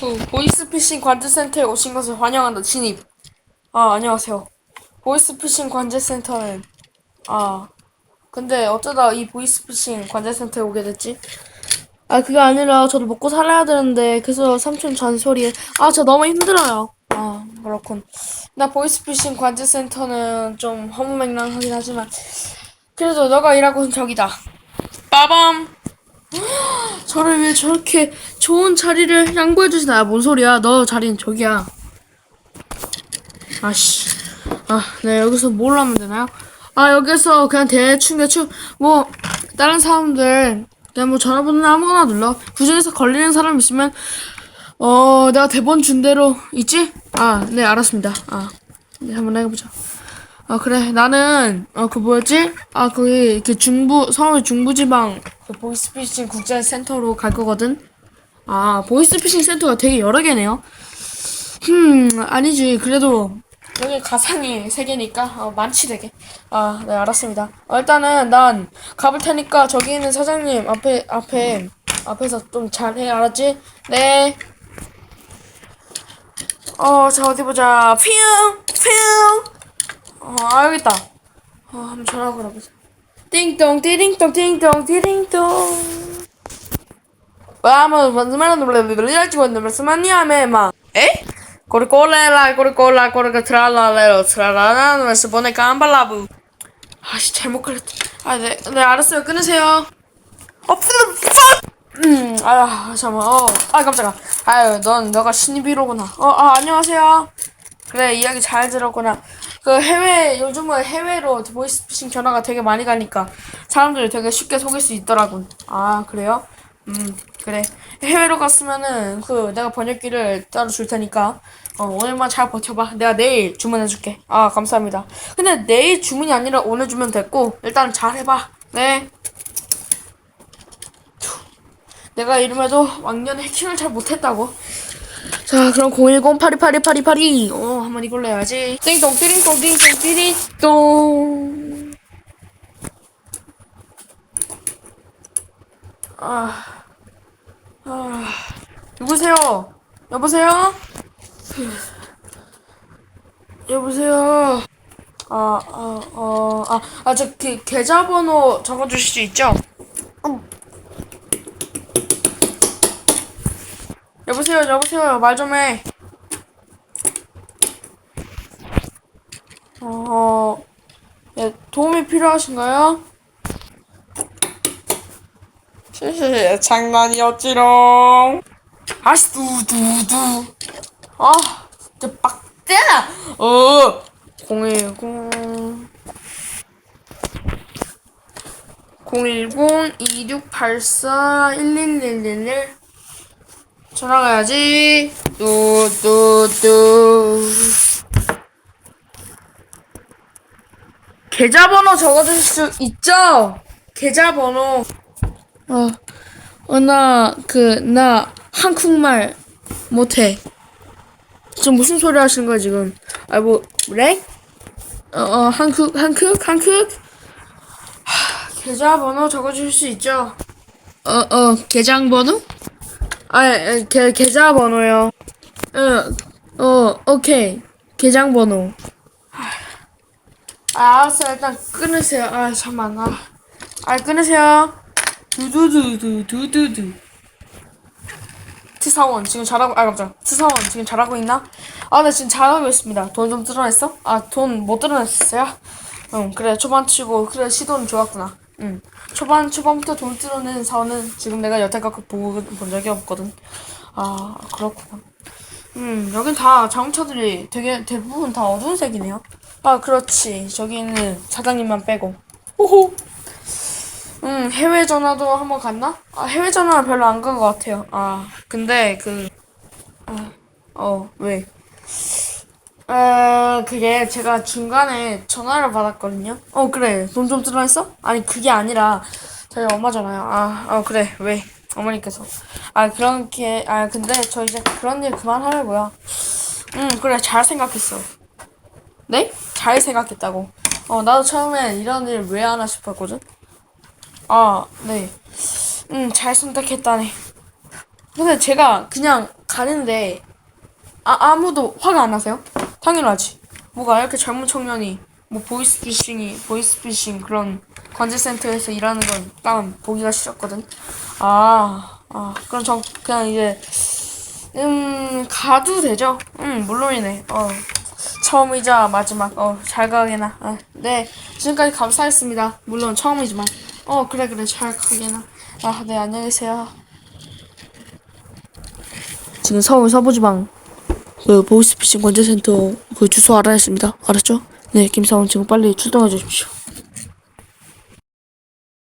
후, 보이스피싱 관제센터에 오신 것을 환영한다. 진입. 아, 안녕하세요. 보이스피싱 관제센터는, 아, 근데 어쩌다 이 보이스피싱 관제센터에 오게 됐지? 아, 그게 아니라 저도 먹고 살아야 되는데, 그래서 삼촌 잔소리에, 아, 저 너무 힘들어요. 아, 그렇군. 나 보이스피싱 관제센터는 좀 허무맹랑하긴 하지만, 그래도 너가 일하고 있는 저기다. 빠밤! 저를 왜 저렇게 좋은 자리를 양보해 주시나? 아, 뭔 소리야? 너 자리는 저기야. 아씨. 아, 네, 여기서 뭘 하면 되나요? 아, 여기서 그냥 대충, 대충, 뭐, 다른 사람들, 그냥 뭐 전화번호 아무거나 눌러. 그 중에서 걸리는 사람 있으면, 어, 내가 대본 준 대로, 있지? 아, 네, 알았습니다. 아, 네, 한번 해보자. 아, 그래. 나는, 어, 그 뭐였지? 아, 거기, 그 중부, 서울 중부지방, 그 보이스피싱 국제센터로 갈 거거든? 아, 보이스피싱 센터가 되게 여러 개네요. 음, 아니지. 그래도 여기 가상이 세 개니까 어, 많지 되게. 아, 네, 알았습니다. 어, 일단은 난 가볼 테니까 저기 있는 사장님 앞에 앞에 앞에서 좀 잘해 알았지? 네. 어, 자 어디 보자. 퓨, 퓨. 어, 아 여기 있다. 어, 한번 전화 걸어보자. 띵동, 띠링동, 띵동, 띠링동. Vamos, menos, cuando me semana me ma. ¿Eh? 꼬리꼬라 꼬리가 트랄라레로 트랄라라 왜 스보네 깜발라부 아씨 잘못 걸렸다 아 네 네, 알았어요 끊으세요 없으 음, 아, 잠깐만, 어, 아, 깜짝아. 아유, 넌, 너가 신입이로구나. 어, 아, 안녕하세요. 그래, 이야기 잘 들었구나. 그 해외, 요즘은 해외로 보이스피싱 전화가 되게 많이 가니까 사람들이 되게 쉽게 속일 수 있더라군. 아, 그래요? 음, 그래. 해외로 갔으면은 그 내가 번역기를 따로 줄 테니까 어, 오늘만 잘 버텨봐. 내가 내일 주문해줄게. 아, 감사합니다. 근데 내일 주문이 아니라 오늘 주면 됐고 일단 잘 해봐. 네. 내가 이름에도 왕년 해킹을 잘 못했다고. 자, 그럼 010-8282-8282. 어, 한번 이걸로 해야지. 띵동, 띠링동, 띵동, 띠링동. 아, 아, 누구세요? 여보세요? 여보세요? 아, 아, 어, 아, 아, 저, 그, 계좌번호 적어주실 수 있죠? 음. 여보세요, 여보세요, 말 좀 해. 어, 예, 도움이 필요하신가요? 시시 장난이었지롱. 아씨, 두두두. 아, 진짜 빡대나. 어, 010. 010-2684-1111 전화 가야지. 뚜뚜뚜. 계좌번호 적어줄 수 있죠? 계좌번호. 어, 어, 나, 그, 나, 한국말 못해. 지금 무슨 소리 하시는 거야, 지금? 아, 뭐, 그래? 어, 어, 한국, 한국, 한국? 하, 계좌번호 적어줄 수 있죠? 어, 어, 계장번호? 아, 아, 계, 계좌번호요. 어, 어, 오케이. 계장번호. 아, 알았어요. 일단 끊으세요. 아, 잠깐만. 아, 아 끊으세요. 두두두두두두두. 트사원 지금 잘하고 아 깜짝 트사원 지금 잘하고 있나? 아 나 지금 잘하고 있습니다. 돈 좀 뜯어냈어? 아 돈 못 뜯어냈어요? 응 그래 초반 치고 그래 시도는 좋았구나. 응 초반 초반부터 돈 뜯어낸 사원은 지금 내가 여태까지 보고 본 적이 없거든. 아 그렇구나. 음 여긴 다 자동차들이 되게 대부분 다 어두운 색이네요. 아 그렇지 저기 있는 사장님만 빼고. 호호. 음, 해외 전화도 한번 갔나? 아, 해외 전화는 별로 안 간 것 같아요. 아, 근데 그, 아, 어, 왜? 에, 그게 제가 중간에 전화를 받았거든요. 어, 그래. 돈 좀 들어있어? 아니, 그게 아니라 저희 엄마 전화요. 아, 어, 그래. 왜? 어머니께서. 아, 그런 게, 아, 근데 저 이제 그런 일 그만하려고요. 음, 그래. 잘 생각했어. 네? 잘 생각했다고. 어, 나도 처음에 이런 일 왜 하나 싶었거든? 아, 네. 음, 잘 선택했다네. 근데 제가 그냥 가는데 아 아무도 화가 안 나세요? 당연하지. 뭐가 이렇게 젊은 청년이 뭐 보이스피싱이 보이스피싱 그런 관제센터에서 일하는 건 일단 보기가 싫었거든. 아, 아 그럼 저 그냥 이제 음 가도 되죠? 음 물론이네. 어 처음이자 마지막. 어 잘 가게나. 아, 네 지금까지 감사했습니다. 물론 처음이지만. 어 그래 그래 잘 가게나. 아 네 안녕히 계세요. 지금 서울 서부지방 그 보이스피싱 관제센터 그 주소 알아냈습니다. 알았죠? 네 김사원 지금 빨리 출동해 주십시오.